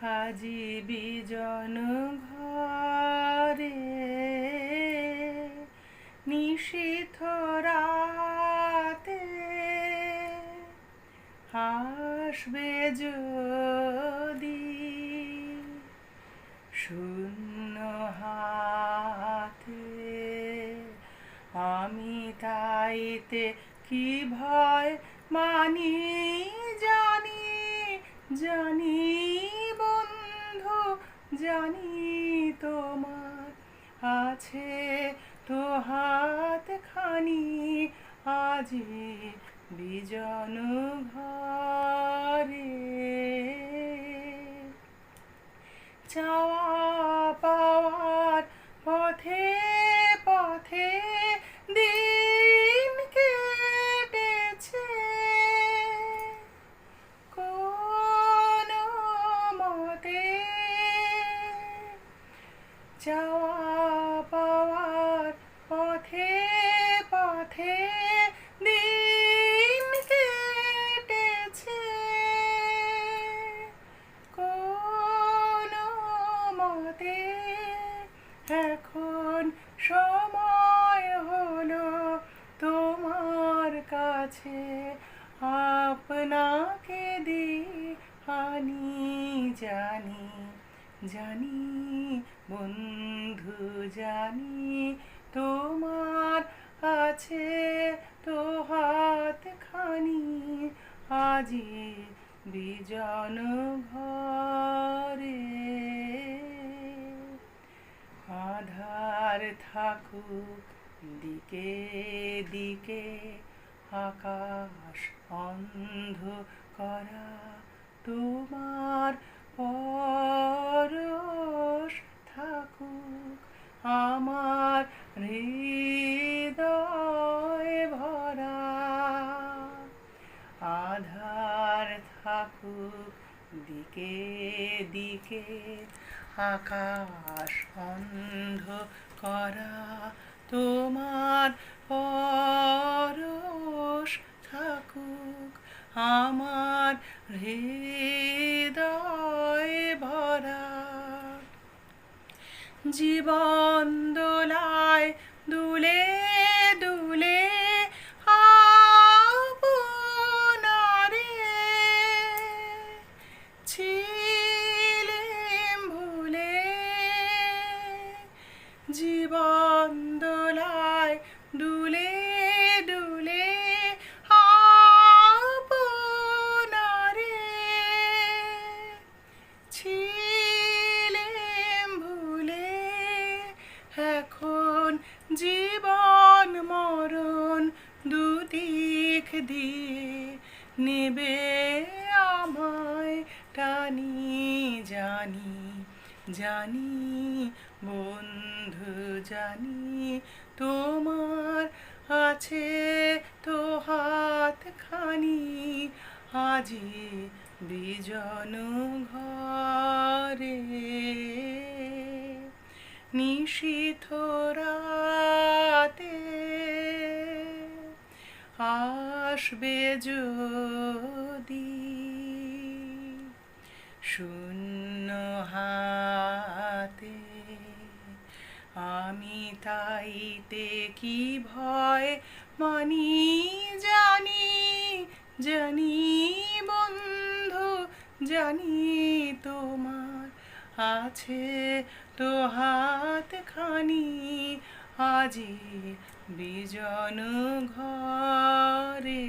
আজি বিজন ঘরে নিশীথ রাতে হাসবে যদি শূন্য হাতে। আমি তাইতে কি ভয় মানি জানি জানি বন্ধু জানি তোমার আছে তো হাত খানি আজি বিজন ঘরে। চাওয়া পাওয়ার পথে চাওয়া পাওয়ার পথে পথে দিন কেটেছে। কোন মতে এখন সময় হলো তোমার কাছে। আপনাকে দি হানি জানি জানি বন্ধু জানি তোমার আছে তো হাত খানি আজি বিজন ঘরে আধার থাকুক দিকে দিকে, আকাশ অন্ধ করা তোমার পরশ থাকুক আমার হৃদয় ভরা। আধার থাকুক দিকে দিকে আকাশ অন্ধ করা তোমার দিয়ে নেবে আমায় টানি, জানি জানি, বন্ধু, জানি, তোমার আছে তো হাত খানি আজি বিজন ঘরে। নিশীথ আসবে যদি শূন্য হাতে। আমি তাইতে কি ভয়? মানি, জানি জানি বন্ধু, জানি তোমার আছে তো হাত খানি আজি বিজন ঘরে।